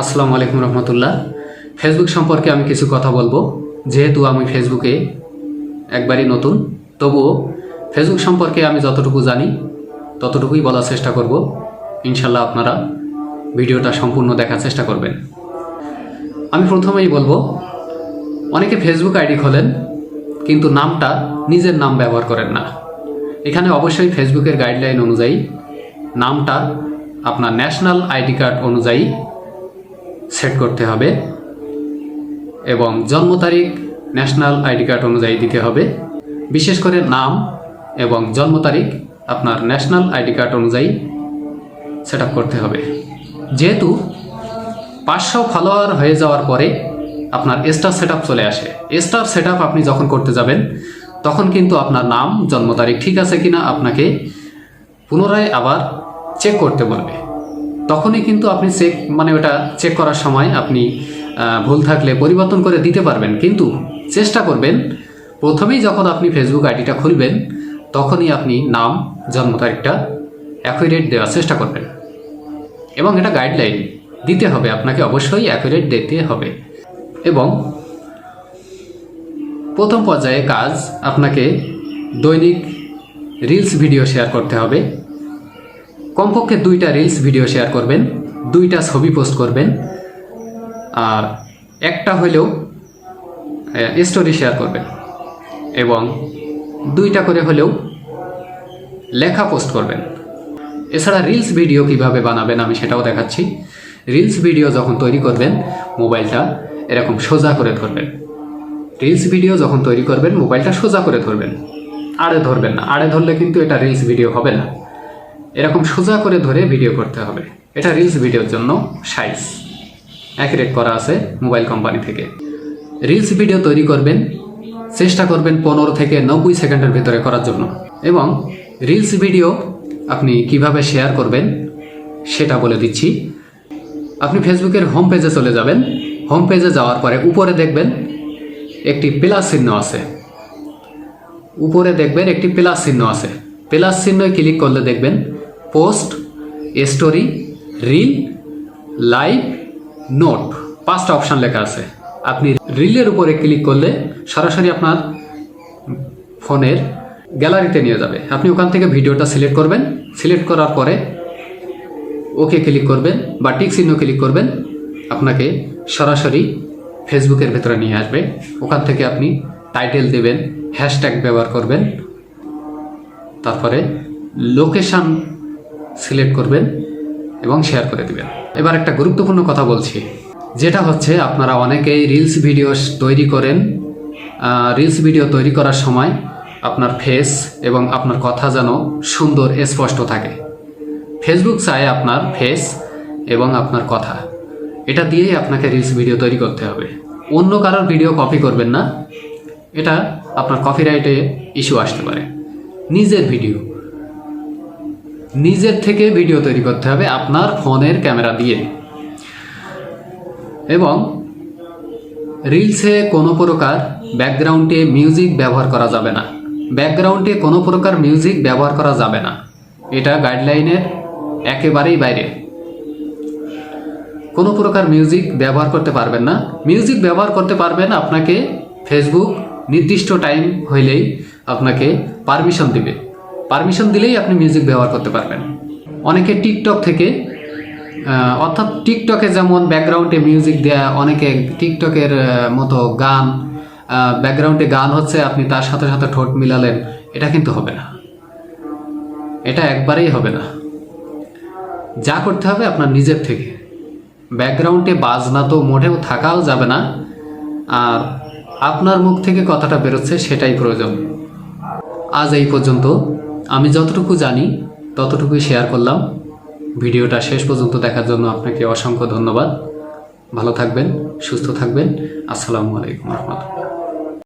আসসালামু আলাইকুম রহমতুল্লাহ। ফেসবুক সম্পর্কে আমি কিছু কথা বলব। যেহেতু আমি ফেসবুকে একবারই নতুন, তবুও ফেসবুক সম্পর্কে আমি যতটুকু জানি, ততটুকুই বলার চেষ্টা করব। ইনশাল্লাহ আপনারা ভিডিওটা সম্পূর্ণ দেখার চেষ্টা করবেন। আমি প্রথমেই বলব, অনেকে ফেসবুক আইডি খোলেন, কিন্তু নামটা নিজের নাম ব্যবহার করেন না। এখানে অবশ্যই ফেসবুকের গাইডলাইন অনুযায়ী নামটা আপনার ন্যাশনাল আইডি কার্ড অনুযায়ী সেট করতে হবে এবং জন্ম তারিখ ন্যাশনাল আইডি কার্ড অনুযায়ী দিতে হবে। বিশেষ করে নাম এবং জন্ম তারিখ আপনার ন্যাশনাল আইডি কার্ড অনুযায়ী সেট করতে হবে। যেহেতু পাঁচশো ফলোয়ার হয়ে যাওয়ার পরে আপনার স্টার সেট চলে আসে। স্টার সেট আপনি যখন করতে যাবেন, তখন কিন্তু আপনার নাম, জন্ম তারিখ ঠিক আছে কিনা আপনাকে পুনরায় আবার চেক করতে বলবে। তখনই কিন্তু আপনি চেক মানে ওটা চেক করার সময় আপনি ভুল থাকলে পরিবর্তন করে দিতে পারবেন। কিন্তু চেষ্টা করবেন, প্রথমেই যখন আপনি ফেসবুক আইডিটা খুলবেন, তখনই আপনি নাম, জন্ম তারিখটা অ্যাকুরেট দেওয়ার চেষ্টা করবেন। এবং এটা গাইডলাইন দিতে হবে, আপনাকে অবশ্যই অ্যাকুরেট দিতে হবে। এবং প্রথম পর্যায়ে কাজ আপনাকে দৈনিক রিলস ভিডিও শেয়ার করতে হবে। কমপক্ষে দুইটা রিলস ভিডিও শেয়ার করবেন, দুইটা ছবি পোস্ট করবেন, আর একটা হলেও স্টোরি শেয়ার করবেন এবং দুইটা করে হলেও লেখা পোস্ট করবেন। এছাড়া রিলস ভিডিও কীভাবে বানাবেন আমি সেটাও দেখাচ্ছি। রিলস ভিডিও যখন তৈরি করবেন, মোবাইলটা এরকম সোজা করে ধরবেন। রিলস ভিডিও যখন তৈরি করবেন, মোবাইলটা সোজা করে ধরবেন। আড়ে ধরবেন না, আড়ে ধরলে কিন্তু এটা রিলস ভিডিও হবে না। এরকম সোজা করে ধরে ভিডিও করতে হবে। এটা রিলস ভিডিওর জন্য সাইজ অ্যাকুরেট করা আছে মোবাইল কোম্পানি থেকে। রিলস ভিডিও তৈরি করবেন, চেষ্টা করবেন পনেরো থেকে নব্বই সেকেন্ডের ভিতরে করার জন্য। এবং রিলস ভিডিও আপনি কীভাবে শেয়ার করবেন, সেটা বলে দিচ্ছি। আপনি ফেসবুকের হোম পেজে চলে যাবেন। হোম পেজে যাওয়ার পরে উপরে দেখবেন একটি প্লাস চিহ্ন আছে। উপরে দেখবেন একটি প্লাস চিহ্ন আছে। প্লাস চিহ্নে ক্লিক করলে দেখবেন post story, reel live note. পাঁচটা অপশান লেখা আছে। আপনি রিলের উপরে ক্লিক করলে সরাসরি আপনার ফোনের গ্যালারিতে নিয়ে যাবে। আপনি ওখান থেকে ভিডিওটা সিলেক্ট করবেন। সিলেক্ট করার পরে ওকে ক্লিক করবেন বা টিক চিহ্ন ক্লিক করবেন। আপনাকে সরাসরি ফেসবুকের ভেতরে নিয়ে আসবে। ওখান থেকে আপনি টাইটেল দেবেন, হ্যাশট্যাগ ব্যবহার করবেন। তারপরে লোকেশান সিলেক্ট করবেন এবং শেয়ার করে দিবেন। এবার একটা গুরুত্বপূর্ণ কথা বলছি, যেটা হচ্ছে আপনারা অনেকেই রিলস ভিডিও তৈরি করেন রিলস ভিডিও তৈরি করার সময় আপনার ফেস এবং আপনার কথা যেন সুন্দর, স্পষ্ট থাকে। ফেসবুক চায় আপনার ফেস এবং আপনার কথা। এটা দিয়েই আপনাকে রিলস ভিডিও তৈরি করতে হবে। অন্য কারোর ভিডিও কপি করবেন না। এটা আপনার কপিরাইটে ইস্যু আসতে পারে। নিজের ভিডিও নিজের থেকে ভিডিও তৈরি করতে হবে আপনার ফোনের ক্যামেরা দিয়ে। এবং রিলসে কোনো প্রকার ব্যাকগ্রাউন্ডে মিউজিক ব্যবহার করা যাবে না। ব্যাকগ্রাউন্ডে কোনো প্রকার মিউজিক ব্যবহার করা যাবে না। এটা গাইডলাইনের একেবারেই বাইরে। কোনো প্রকার মিউজিক ব্যবহার করতে পারবেন না। মিউজিক ব্যবহার করতে পারবেন আপনাকে ফেসবুক নির্দিষ্ট টাইম হইলেই আপনাকে পারমিশন দিবে। পারমিশন দিলেই আপনি মিউজিক ব্যবহার করতে পারবেন। অনেকে টিকটক থেকে অর্থাৎ টিকটকে যেমন ব্যাকগ্রাউন্ডে মিউজিক দেয়া, অনেকে টিকটকের মতো গান ব্যাকগ্রাউন্ডে গান হচ্ছে, আপনি তার সাথে সাথে ঠোঁট মিলালেন, এটা কিন্তু হবে না। এটা একবারেই হবে না। যা করতে হবে আপনার নিজের থেকে। ব্যাকগ্রাউন্ডে বাজনা তো মোটেও থাকাও যাবে না, আর আপনার মুখ থেকে কথাটা বেরোচ্ছে, সেটাই প্রয়োজন। আজ এই পর্যন্ত। আমি যতটুকু জানি, ততটুকুই শেয়ার করলাম। ভিডিওটা শেষ পর্যন্ত দেখার জন্য আপনাকে অসংখ্য ধন্যবাদ। ভালো থাকবেন, সুস্থ থাকবেন। আসসালামু আলাইকুম রহমতুল্লাহ।